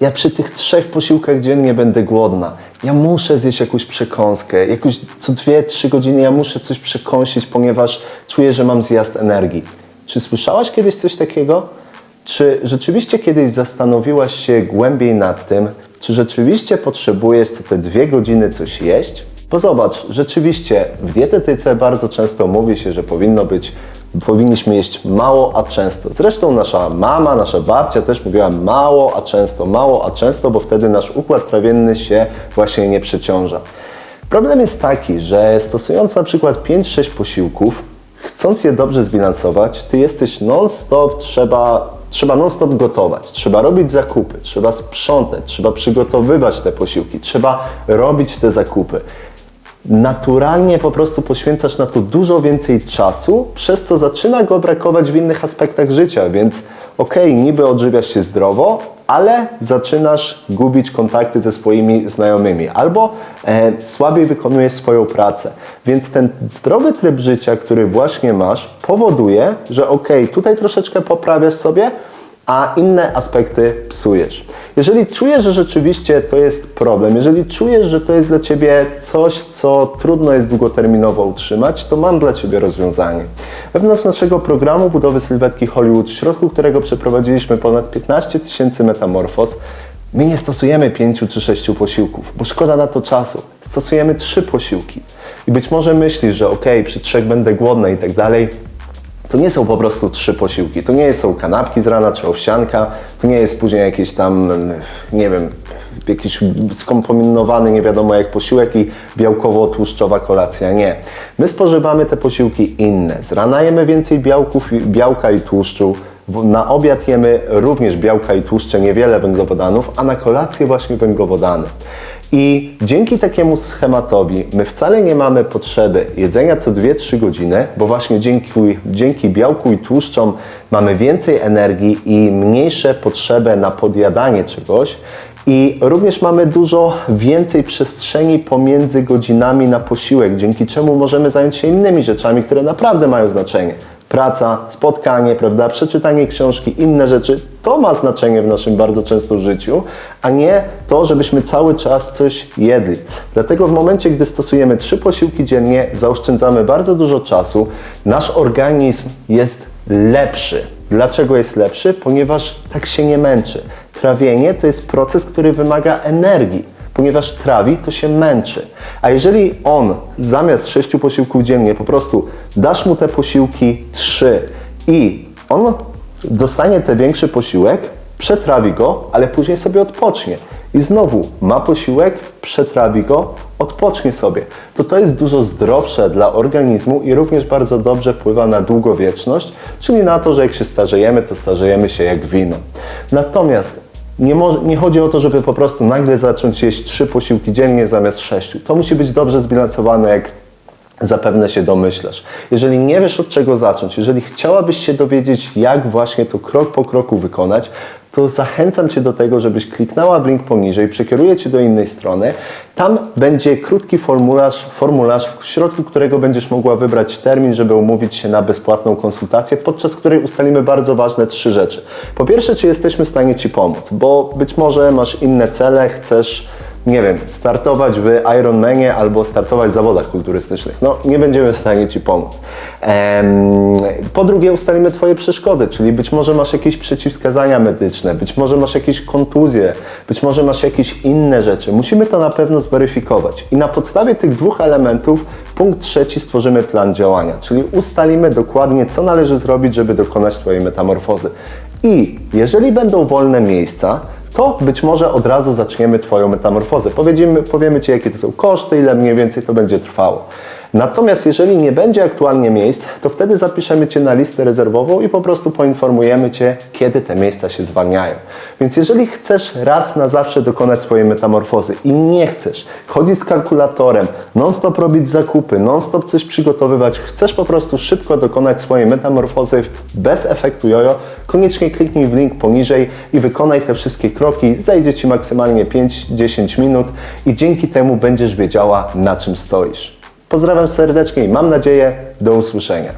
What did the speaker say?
Ja przy tych trzech posiłkach dziennie będę głodna. Ja muszę zjeść jakąś przekąskę, jakąś co dwie, trzy godziny ja muszę coś przekąsić, ponieważ czuję, że mam zjazd energii. Czy słyszałaś kiedyś coś takiego? Czy rzeczywiście kiedyś zastanowiłaś się głębiej nad tym, czy rzeczywiście potrzebujesz te dwie godziny coś jeść? Bo zobacz, rzeczywiście w dietetyce bardzo często mówi się, że powinno być, powinniśmy jeść mało, a często. Zresztą nasza mama, nasza babcia też mówiła mało, a często, mało, a często, bo wtedy nasz układ trawienny się właśnie nie przeciąża. Problem jest taki, że stosując na przykład 5-6 posiłków, chcąc je dobrze zbilansować, ty jesteś non-stop, trzeba, trzeba non-stop gotować, trzeba robić zakupy, trzeba sprzątać, trzeba przygotowywać te posiłki, trzeba robić te zakupy. Naturalnie po prostu poświęcasz na to dużo więcej czasu, przez co zaczyna go brakować w innych aspektach życia, więc okej, niby odżywiasz się zdrowo, ale zaczynasz gubić kontakty ze swoimi znajomymi albo e, słabiej wykonujesz swoją pracę. Więc ten zdrowy tryb życia, który właśnie masz, powoduje, że okej, tutaj troszeczkę poprawiasz sobie, a inne aspekty psujesz. Jeżeli czujesz, że rzeczywiście to jest problem, jeżeli czujesz, że to jest dla Ciebie coś, co trudno jest długoterminowo utrzymać, to mam dla Ciebie rozwiązanie. Wewnątrz naszego programu budowy sylwetki Hollywood, w środku którego przeprowadziliśmy ponad 15 tysięcy metamorfoz, my nie stosujemy 5 czy 6 posiłków, bo szkoda na to czasu. Stosujemy 3 posiłki. I być może myślisz, że ok, przy trzech będę głodna i tak dalej, to nie są po prostu trzy posiłki. To nie są kanapki z rana czy owsianka. To nie jest później jakiś tam, nie wiem, jakiś skompominowany, nie wiadomo jak posiłek i białkowo-tłuszczowa kolacja. Nie. My spożywamy te posiłki inne. Z rana jemy więcej białków, białka i tłuszczu. Na obiad jemy również białka i tłuszcze, niewiele węglowodanów, a na kolację właśnie węglowodany. I dzięki takiemu schematowi my wcale nie mamy potrzeby jedzenia co 2-3 godziny, bo właśnie dzięki, dzięki białku i tłuszczom mamy więcej energii i mniejsze potrzebę na podjadanie czegoś. I również mamy dużo więcej przestrzeni pomiędzy godzinami na posiłek, dzięki czemu możemy zająć się innymi rzeczami, które naprawdę mają znaczenie praca, spotkanie, prawda, przeczytanie książki, inne rzeczy, to ma znaczenie w naszym bardzo często życiu, a nie to, żebyśmy cały czas coś jedli. Dlatego w momencie, gdy stosujemy trzy posiłki dziennie, zaoszczędzamy bardzo dużo czasu, nasz organizm jest lepszy. Dlaczego jest lepszy? Ponieważ tak się nie męczy. Trawienie to jest proces, który wymaga energii ponieważ trawi, to się męczy. A jeżeli on zamiast sześciu posiłków dziennie po prostu dasz mu te posiłki trzy i on dostanie ten większy posiłek, przetrawi go, ale później sobie odpocznie. I znowu ma posiłek, przetrawi go, odpocznie sobie. To to jest dużo zdrowsze dla organizmu i również bardzo dobrze wpływa na długowieczność, czyli na to, że jak się starzejemy, to starzejemy się jak wino. Natomiast nie, nie chodzi o to, żeby po prostu nagle zacząć jeść trzy posiłki dziennie zamiast sześciu. To musi być dobrze zbilansowane, jak zapewne się domyślasz. Jeżeli nie wiesz od czego zacząć, jeżeli chciałabyś się dowiedzieć, jak właśnie to krok po kroku wykonać, to zachęcam Cię do tego, żebyś kliknęła w link poniżej, przekieruję Cię do innej strony. Tam będzie krótki formularz, formularz, w środku którego będziesz mogła wybrać termin, żeby umówić się na bezpłatną konsultację, podczas której ustalimy bardzo ważne trzy rzeczy. Po pierwsze, czy jesteśmy w stanie Ci pomóc, bo być może masz inne cele, chcesz nie wiem, startować w Ironmanie albo startować w zawodach kulturystycznych. No, nie będziemy w stanie Ci pomóc. Po drugie, ustalimy Twoje przeszkody, czyli być może masz jakieś przeciwwskazania medyczne, być może masz jakieś kontuzje, być może masz jakieś inne rzeczy. Musimy to na pewno zweryfikować. I na podstawie tych dwóch elementów, punkt trzeci, stworzymy plan działania, czyli ustalimy dokładnie, co należy zrobić, żeby dokonać Twojej metamorfozy. I jeżeli będą wolne miejsca, to być może od razu zaczniemy Twoją metamorfozę. Powiedzimy, powiemy Ci, jakie to są koszty, ile mniej więcej to będzie trwało. Natomiast jeżeli nie będzie aktualnie miejsc, to wtedy zapiszemy Cię na listę rezerwową i po prostu poinformujemy Cię, kiedy te miejsca się zwalniają. Więc jeżeli chcesz raz na zawsze dokonać swojej metamorfozy i nie chcesz chodzić z kalkulatorem, non-stop robić zakupy, non-stop coś przygotowywać, chcesz po prostu szybko dokonać swojej metamorfozy bez efektu jojo, koniecznie kliknij w link poniżej i wykonaj te wszystkie kroki. Zajdzie Ci maksymalnie 5-10 minut i dzięki temu będziesz wiedziała, na czym stoisz. Pozdrawiam serdecznie i mam nadzieję do usłyszenia.